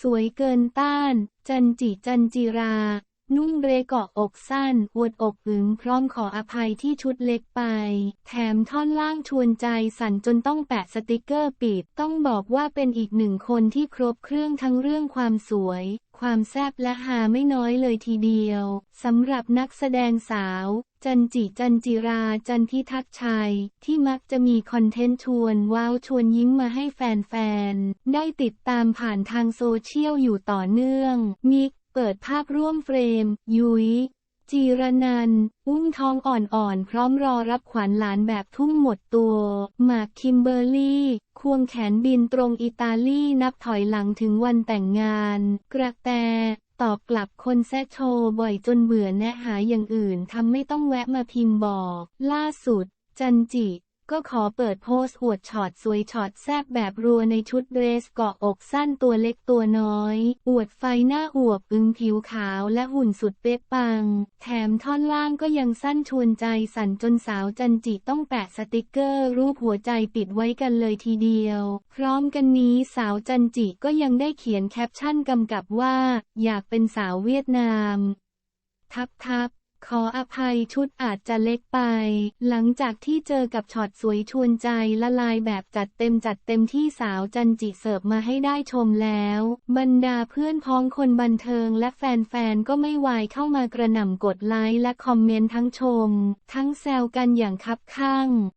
สวยเกินต้าน จันจิจันจิรา นุ่งเรเกาะอกสั้น อวดอกหึงพร้อมขออภัยที่ชุดเล็กไป แถมท่อนล่างชวนใจสั่นจนต้องแปะสติกเกอร์ปิด ต้องบอกว่าเป็นอีกหนึ่งคนที่ครบเครื่องทั้งเรื่องความสวย ความแซ่บและหาไม่น้อยเลยทีเดียว สำหรับนักแสดงสาว จันจิจันจิราจันพิทักษ์ชัย ที่มักจะมีคอนเทนต์ชวนว้าวชวนยิ้มมาให้แฟนๆ ได้ติดตามผ่านทางโซเชียลอยู่ต่อเนื่อง มิกเปิดภาพร่วมเฟรม ยุ้ยจีรนันอุ้มท้องอ่อนๆ พร้อมรอรับขวัญหลานแบบทุ่มหมดตัว หมากคิมเบอร์รี่ ควงแขนบินตรงอิตาลีนับถอยหลังถึงวันแต่งงาน กระแต ตอบกลับคนแซะโชว์บ่อยจนเบื่อแนะหาอย่างอื่นทำไม่ต้องแวะมาพิมพ์บอก ล่าสุด จันจิ ก็ขอเปิดโพสต์อวดช็อตสวยช็อตแซบแบบรัวในชุดเดรสเกาะอกสั้นตัวเล็กตัวน้อย อวดไฟหน้าอวบอึงผิวขาวและหุ่นสุดเป๊ะปัง แถมท่อนล่างก็ยังสั้นชวนใจสั่นจนสาวจันจิต้องแปะสติกเกอร์ รูปหัวใจปิดไว้กันเลยทีเดียว พร้อมกันนี้สาวจันจิก็ยังได้เขียนแคปชั่นกำกับว่า อยากเป็นสาวเวียดนาม ทับทับ ขออภัยชุดอาจจะเล็กไป หลังจากที่เจอกับช็อตสวยชวนใจละลายแบบจัดเต็มจัดเต็มที่สาวจันจิเสิร์ฟมาให้ได้ชมแล้ว บรรดาเพื่อนพ้องคนบันเทิงและแฟนๆ ก็ไม่วายเข้ามากระหน่ำกดไลค์และคอมเมนต์ทั้งชม ทั้งแซวกันอย่างคับข้าง